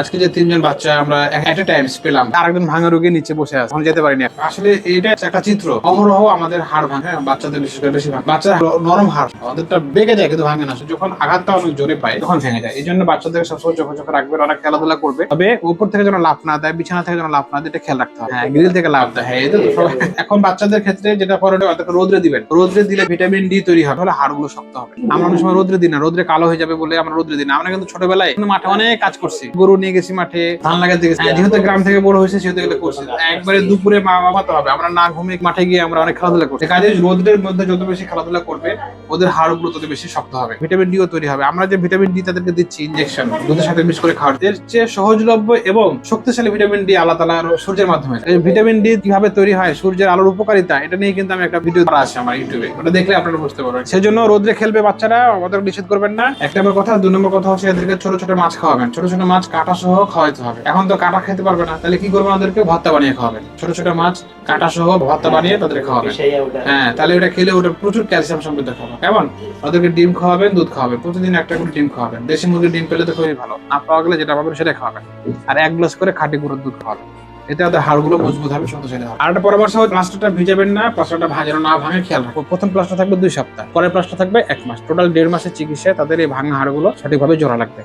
আজকে যে তিনজন বাচ্চা আমরা এট এ টাইমস পেলাম আরেকজন ভাঙা রোগী নিচে বসে আছে যেতে পারিনি। আসলে এটা একটা চিত্র। অহরহ আমাদের হাড় ভাঙে হ্যাঁ, বাচ্চাদের বিশেষ করে বেশি ভাঙে বাচ্চা নরম হাড় আমাদেরটা বেগে যায় কিন্তু ভাঙে না। যখন আঘাতটা অনেক জোরে পায় তখন ভেঙে যায়। এই জন্য বাচ্চাদের সবসময় চোখে চোখে রাখবেন ওরা খেলাধুলা করবে। তবে উপর থেকে যেন লাভ না দেয় বিছানা থেকে যেন লাভ না দেয় এটা খেয়াল রাখতে হবে। হ্যাঁ গ্রিল থেকে লাভ দেয়। হ্যাঁ এটা তো এখন বাচ্চাদের ক্ষেত্রে যেটা করণীয় ওদেরকে রোদ্রে দিবেন। রোদ্রে দিলে ভিটামিন ডি তৈরি হবে তাহলে হাড়গুলো শক্ত হবে। আমরা অনেক সময় রোদ্রে দিই না রোদ্রে কালো হয়ে যাবে বলে আমরা রোদ্রে দিই না। আমরা কিন্তু ছোটবেলায় মাঠে অনেক কাজ করছি। গরু নিয়ে গেছি মাঠে। ধান লাগাতে গেছি। হ্যাঁ, যেহেতু গ্রাম থেকে বড় হয়েছে সেহেতু এগুলো করছি। একবারে দুপুরে মা বাবা তো হবে। আমরা না ঘুমিয়ে মাঠে গিয়ে আমরা অনেক খেলাধুলা করছি। কাজে রোদ্রের মধ্যে যত বেশি খেলাধুলা করবে ওদের হাড়গুলো তত বেশি শক্ত হবে। ভিটামিন ডিও তৈরি হবে। আমরা যে ভিটামিন ডি তাদেরকে দিচ্ছি ইনজেকশন দুধের সাথে মিক্স করে খাওয়ার। এর চেয়ে সহজলভ্য এবং শক্তিশালী ভিটামিন ডি আল্লাহ তালা সূর্যের মাধ্যমে ভিটামিন ডি কীভাবে তৈরি হয় সূর্যের আলোর উপকারিতা এটা নিয়ে কিন্তু আমি একটা ভিডিও করা আছে আমার ইউটিউবে। ওটা দেখলে আপনারা বুঝতে পারবেন। সেই জন্য রোদ্রে খেলবে বাচ্চারা আমাদের নিষেধ করবেন না। এক নম্বর কথা দু নম্বর কথা হচ্ছে এদেরকে ছোট ছোট মাছ খাওয়াবেন। ছোট ছোট মাছ কাটা সহ খাওয়াইতে হবে। এখন তো কাটা খেতে পারবে না তাহলে কি করবেন ওদেরকে ভর্তা বানিয়ে খাওয়াবেন ছোট ছোট মাছ কাটা সহ ভর্তা বানিয়ে তাদের খাওয়াবেন হ্যাঁ তাহলে ওটা খেলে ওটা প্রচুর ক্যালসিয়াম সমৃদ্ধ খাবার কেমন? ওদেরকে ডিম খাওয়াবেন দুধ খাওয়াবেন। প্রতিদিন একটা করে ডিম খাওয়াবেন। দেশি মুরগির ডিম পেলে তো খুবই ভালো। না পাওয়া গেলে যেটা পাবেন সেটা খাওয়াবেন। আর এক গ্লাস করে খাঁটি গুঁড়োর দুধ খাওয়াবেন। এতে ওদের হাড়গুলো মজবুত হবে শক্তিশালী হবে। আর পরামর্শ হয় প্লাস্টারটা ভিজাবেন না প্লাস্টারটা ভাজানো না ভাঙে খেয়াল রাখব প্রথম প্লাস্টার থাকবে দুই সপ্তাহ পরের প্লাস্টার থাকবে এক মাস। টোটাল দেড় মাসের চিকিৎসায় তাদের এই ভাঙা হাড়গুলো সঠিকভাবে জোড়া লাগবে।